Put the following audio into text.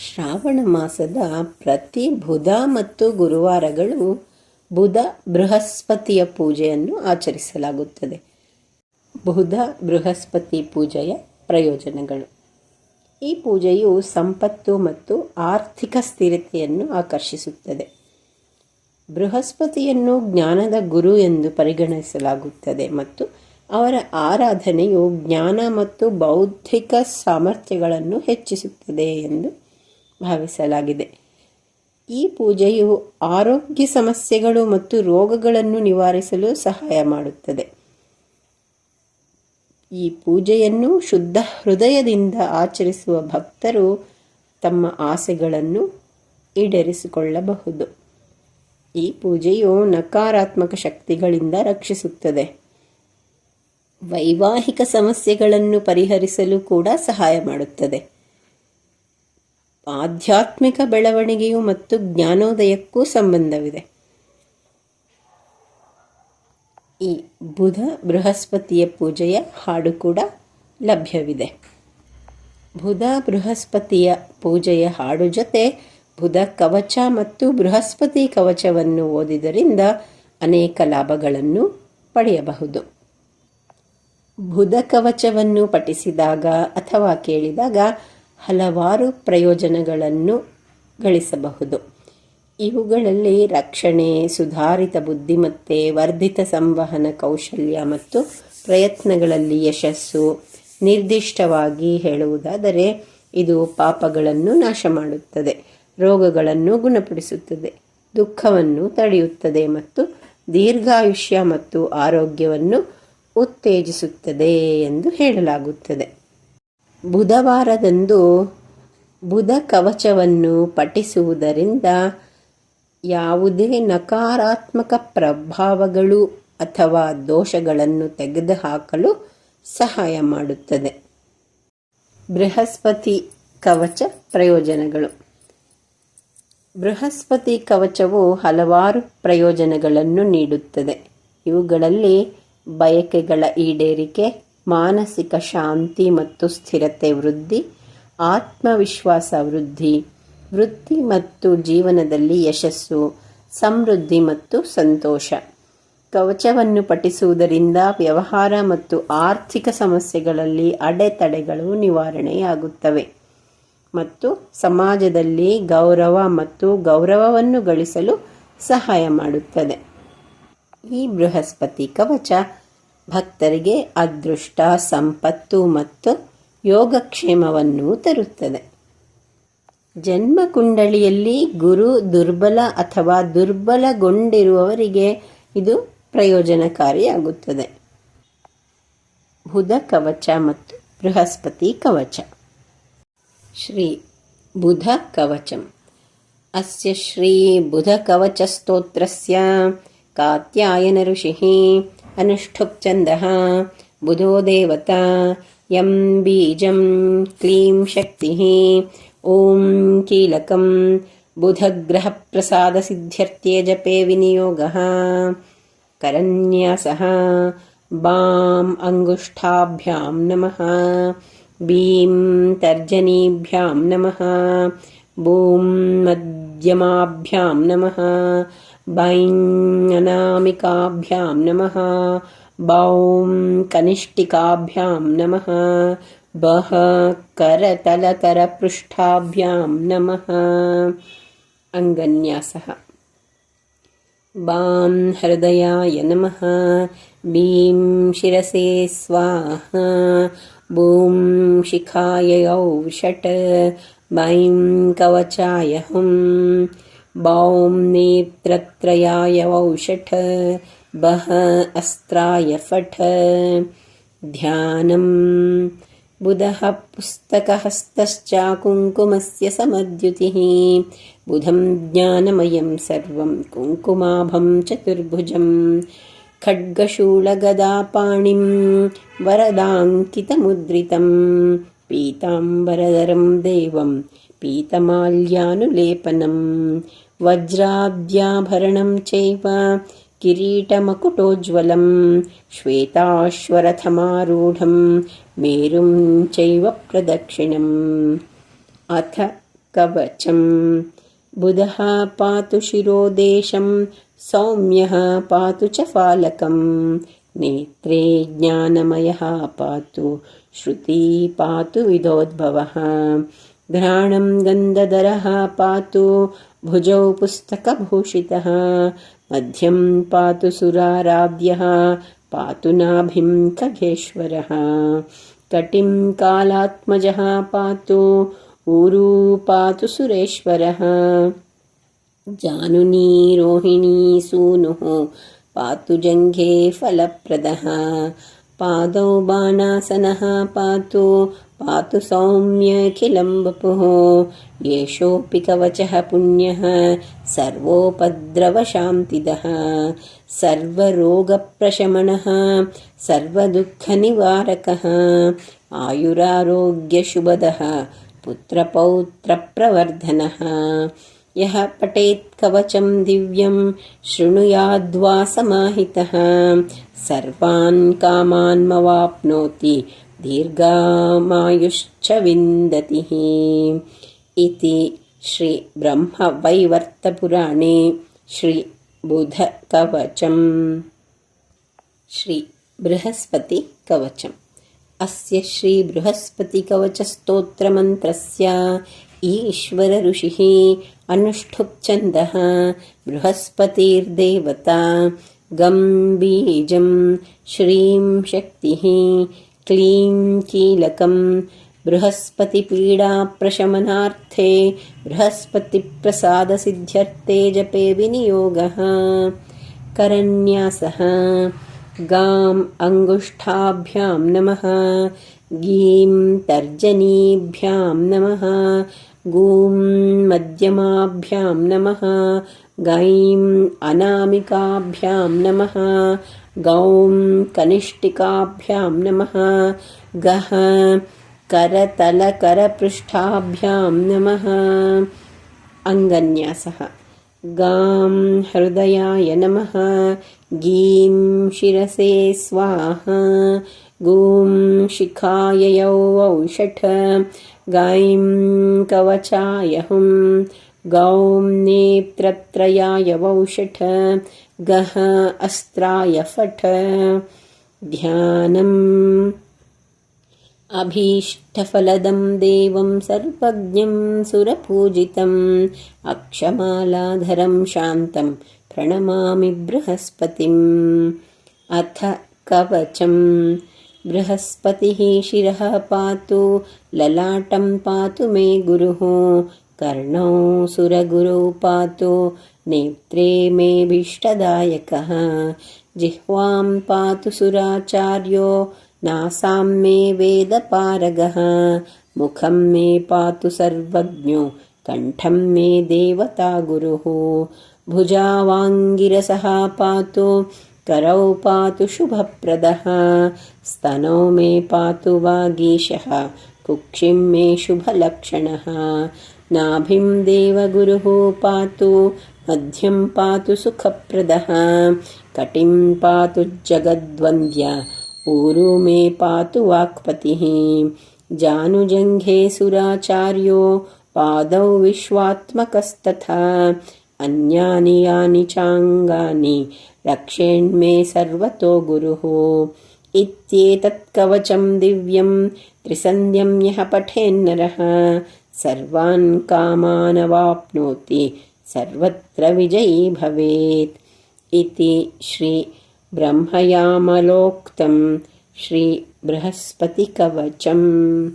ಶ್ರಾವಣ ಮಾಸದ ಪ್ರತಿ ಬುಧ ಮತ್ತು ಗುರುವಾರಗಳು ಬುಧ ಬೃಹಸ್ಪತಿಯ ಪೂಜೆಯನ್ನು ಆಚರಿಸಲಾಗುತ್ತದೆ. ಬುಧ ಬೃಹಸ್ಪತಿ ಪೂಜೆಯ ಪ್ರಯೋಜನಗಳು. ಈ ಪೂಜೆಯು ಸಂಪತ್ತು ಮತ್ತು ಆರ್ಥಿಕ ಸ್ಥಿರತೆಯನ್ನು ಆಕರ್ಷಿಸುತ್ತದೆ. ಬೃಹಸ್ಪತಿಯನ್ನು ಜ್ಞಾನದ ಗುರು ಎಂದು ಪರಿಗಣಿಸಲಾಗುತ್ತದೆ ಮತ್ತು ಅವರ ಆರಾಧನೆಯು ಜ್ಞಾನ ಮತ್ತು ಬೌದ್ಧಿಕ ಸಾಮರ್ಥ್ಯಗಳನ್ನು ಹೆಚ್ಚಿಸುತ್ತದೆ ಎಂದು ಭಾವಿಸಲಾಗಿದೆ. ಈ ಪೂಜೆಯು ಆರೋಗ್ಯ ಸಮಸ್ಯೆಗಳು ಮತ್ತು ರೋಗಗಳನ್ನು ನಿವಾರಿಸಲು ಸಹಾಯ ಮಾಡುತ್ತದೆ. ಈ ಪೂಜೆಯನ್ನು ಶುದ್ಧ ಹೃದಯದಿಂದ ಆಚರಿಸುವ ಭಕ್ತರು ತಮ್ಮ ಆಸೆಗಳನ್ನು ಈಡೇರಿಸಿಕೊಳ್ಳಬಹುದು. ಈ ಪೂಜೆಯು ನಕಾರಾತ್ಮಕ ಶಕ್ತಿಗಳಿಂದ ರಕ್ಷಿಸುತ್ತದೆ. ವೈವಾಹಿಕ ಸಮಸ್ಯೆಗಳನ್ನು ಪರಿಹರಿಸಲು ಕೂಡ ಸಹಾಯ ಮಾಡುತ್ತದೆ. ಆಧ್ಯಾತ್ಮಿಕ ಬೆಳವಣಿಗೆಯು ಮತ್ತು ಜ್ಞಾನೋದಯಕ್ಕೂ ಸಂಬಂಧವಿದೆ. ಈ ಬುಧ ಬೃಹಸ್ಪತಿಯ ಪೂಜೆಯ ಹಾಡು ಕೂಡ ಲಭ್ಯವಿದೆ. ಬುಧ ಬೃಹಸ್ಪತಿಯ ಪೂಜೆಯ ಹಾಡು ಜೊತೆ ಬುಧ ಕವಚ ಮತ್ತು ಬೃಹಸ್ಪತಿ ಕವಚವನ್ನು ಓದಿದರಿಂದ ಅನೇಕ ಲಾಭಗಳನ್ನು ಪಡೆಯಬಹುದು. ಬುಧ ಕವಚವನ್ನು ಪಠಿಸಿದಾಗ ಅಥವಾ ಕೇಳಿದಾಗ ಹಲವಾರು ಪ್ರಯೋಜನಗಳನ್ನು ಗಳಿಸಬಹುದು. ಇವುಗಳಲ್ಲಿ ರಕ್ಷಣೆ, ಸುಧಾರಿತ ಬುದ್ಧಿಮತ್ತೆ, ವರ್ಧಿತ ಸಂವಹನ ಕೌಶಲ್ಯ ಮತ್ತು ಪ್ರಯತ್ನಗಳಲ್ಲಿ ಯಶಸ್ಸು ನಿರ್ದಿಷ್ಟವಾಗಿ ಹೇಳುವುದಾದರೆ ಇದು ಪಾಪಗಳನ್ನು ನಾಶ ಮಾಡುತ್ತದೆ, ರೋಗಗಳನ್ನು ಗುಣಪಡಿಸುತ್ತದೆ, ದುಃಖವನ್ನು ತಡೆಯುತ್ತದೆ ಮತ್ತು ದೀರ್ಘಾಯುಷ್ಯ ಮತ್ತು ಆರೋಗ್ಯವನ್ನು ಉತ್ತೇಜಿಸುತ್ತದೆ ಎಂದು ಹೇಳಲಾಗುತ್ತದೆ. ಬುಧವಾರದಂದು ಬುಧ ಕವಚವನ್ನು ಪಠಿಸುವುದರಿಂದ ಯಾವುದೇ ನಕಾರಾತ್ಮಕ ಪ್ರಭಾವಗಳು ಅಥವಾ ದೋಷಗಳನ್ನು ತೆಗೆದುಹಾಕಲು ಸಹಾಯ ಮಾಡುತ್ತದೆ. ಬೃಹಸ್ಪತಿ ಕವಚ ಪ್ರಯೋಜನಗಳು. ಬೃಹಸ್ಪತಿ ಕವಚವು ಹಲವಾರು ಪ್ರಯೋಜನಗಳನ್ನು ನೀಡುತ್ತದೆ. ಇವುಗಳಲ್ಲಿ ಬಯಕೆಗಳ ಈಡೇರಿಕೆ ಮಾನಸಿಕ ಶಾಂತಿ ಮತ್ತು ಸ್ಥಿರತೆ ವೃದ್ಧಿ, ಆತ್ಮವಿಶ್ವಾಸ ವೃದ್ಧಿ, ವೃತ್ತಿ ಮತ್ತು ಜೀವನದಲ್ಲಿ ಯಶಸ್ಸು, ಸಮೃದ್ಧಿ ಮತ್ತು ಸಂತೋಷ. ಕವಚವನ್ನು ಪಠಿಸುವುದರಿಂದ ವ್ಯವಹಾರ ಮತ್ತು ಆರ್ಥಿಕ ಸಮಸ್ಯೆಗಳಲ್ಲಿ ಅಡೆತಡೆಗಳು ನಿವಾರಣೆಯಾಗುತ್ತವೆ ಮತ್ತು ಸಮಾಜದಲ್ಲಿ ಗೌರವ ಮತ್ತು ಗೌರವವನ್ನು ಗಳಿಸಲು ಸಹಾಯ ಮಾಡುತ್ತದೆ. ಈ ಬೃಹಸ್ಪತಿ ಕವಚ ಭಕ್ತರಿಗೆ ಅದೃಷ್ಟ, ಸಂಪತ್ತು ಮತ್ತು ಯೋಗಕ್ಷೇಮವನ್ನು ತರುತ್ತದೆ. ಜನ್ಮ ಕುಂಡಳಿಯಲ್ಲಿ ಗುರು ದುರ್ಬಲ ಅಥವಾ ದುರ್ಬಲಗೊಂಡಿರುವವರಿಗೆ ಇದು ಪ್ರಯೋಜನಕಾರಿಯಾಗುತ್ತದೆ. ಬುಧ ಕವಚ ಮತ್ತು ಬೃಹಸ್ಪತಿ ಕವಚ. ಶ್ರೀ ಬುಧ ಕವಚಂ. ಅಸ್ಯ ಶ್ರೀ ಬುಧ ಕವಚ ಸ್ತೋತ್ರಸ್ಯ. ಕಾತ್ಯಾಯನ ಋಷಿಃ. अनुष्ठुप्छन्दः। बुधो देवता यं बीजं क्लीं शक्तिः। ॐ कीलकं बुधग्रहप्रसादसिद्ध्यर्थे जपे विनियोगः करन्यासः बाम् अङ्गुष्ठाभ्यां नमः। बीं तर्जनीभ्यां नमः। बूं मध्यमाभ्यां नमः बैं अनामिकाभ्यां नमः। बौं कनिष्ठिकाभ्यां नमः। बह करतलकरपृष्ठाभ्यां नमः। अङ्गन्यासः। बां हृदयाय नमः। बीं शिरसे स्वाहा। बूं शिखाय षट् बैं कवचाय हुम् बौं नेत्रत्रयाय वौषठ बह अस्त्राय फठ। ध्यानम्। बुधः पुस्तकहस्तश्चाकुङ्कुमस्य समद्युतिः। बुधं ज्ञानमयं सर्वं कुङ्कुमाभं चतुर्भुजं खड्गशूलगदापाणिं वरदाङ्कितमुद्रितं पीताम्बरधरं देवं पीतमाल्यानुलेपनं वज्राद्याभरणं चैव किरीटमकुटोज्ज्वलं श्वेताश्वरथमारूढं मेरुं चैव प्रदक्षिणम्। अथ कवचम् बुधः पातु शिरोदेशं सौम्यः पातु च फालकम् नेत्रे ज्ञानमयः पातु श्रुती पातु विदोद्भवः घ्राणं गन्धधरः पातु भुजौ पुस्तकभूषितः, मध्यं पातु सुराराध्यः, पातु नाभिं खगेश्वरः। कटिं कालात्मजः पातु, ऊरू पातु सुरेश्वरः। जानुनी रोहिणी सूनुः पातु जङ्घे फलप्रदः। पादौ बाणासनः पातु पातु सौम्यखिलं वपुः। येषोऽपि कवचः पुण्यः सर्वोपद्रवशान्तिदः। सर्वरोगप्रशमनः सर्वदुःखनिवारकः। आयुरारोग्यशुभदः पुत्रपौत्रप्रवर्धनः। यः पठेत् कवचं दिव्यं शृणुयाद्वा समाहितः सर्वान् कामान्मवाप्नोति दीर्घामायुश्च विन्दतिः इति श्रीब्रह्मवैवर्तपुराणे श्रीबुधकवचम्। श्रीबृहस्पतिकवचम्। अस्य श्रीबृहस्पतिकवचस्तोत्रमन्त्रस्य ईश्वरऋषिः अनुष्ठुप्छन्दः बृहस्पतिर्देवता गं बीजं श्रीं शक्तिः क्लीं कीलकं बृहस्पतिपीडाप्रशमनार्थे बृहस्पतिप्रसादसिद्ध्यर्थे जपे विनियोगः। करन्यासः, गाम् अङ्गुष्ठाभ्यां नमः, गीं तर्जनीभ्यां नमः, गूं मध्यमाभ्यां नमः गैम् अनामिकाभ्यां नमः गौं कनिष्ठिकाभ्यां नमः। गः करतलकरपृष्ठाभ्यां नमः। अङ्गन्यासः। गां हृदयाय नमः। गीं शिरसे स्वाहा। गूं शिखाययौ औषठ। गां कवचाय हुं गौं नेत्रत्रयाय वौषठ गः अस्त्राय फठ। ध्यानम्। अभीष्टफलदं देवं सर्वज्ञं सुरपूजितम्। अक्षमालाधरं शान्तं प्रणमामि बृहस्पतिम्। अथ कवचम् बृहस्पतिः शिरः पातु ललाटं पातु मे गुरुः कर्णौ सुरगुरौ पातु नेत्रे मेऽभीष्टदायकः जिह्वां पातु सुराचार्यो नासां मे वेदपारगः। मुखं मे पातु सर्वज्ञो कण्ठं मे देवता गुरुः भुजावाङ्गिरसः पातु करौ पातु शुभप्रदः। स्तनौ मे पातु वागीशः कुक्षिं मे शुभलक्षणः नाभिं देवगुरुः पातु मध्यं पातु सुखप्रदः कटिं पातु जगद्वन्द्य ऊरु मे पातु वाक्पतिः। जानुजङ्घे सुराचार्यो पादौ विश्वात्मकस्तथा अन्यानि यानि चाङ्गानि रक्षेण्मे सर्वतो गुरुः। इत्येतत् कवचं दिव्यं त्रिसन्ध्यं यः पठेन्नरः सर्वान् कामानवाप्नोति सर्वत्र विजयी भवेत्। इति श्री बृहस्पति श्रीबृहस्पतिकवचम्।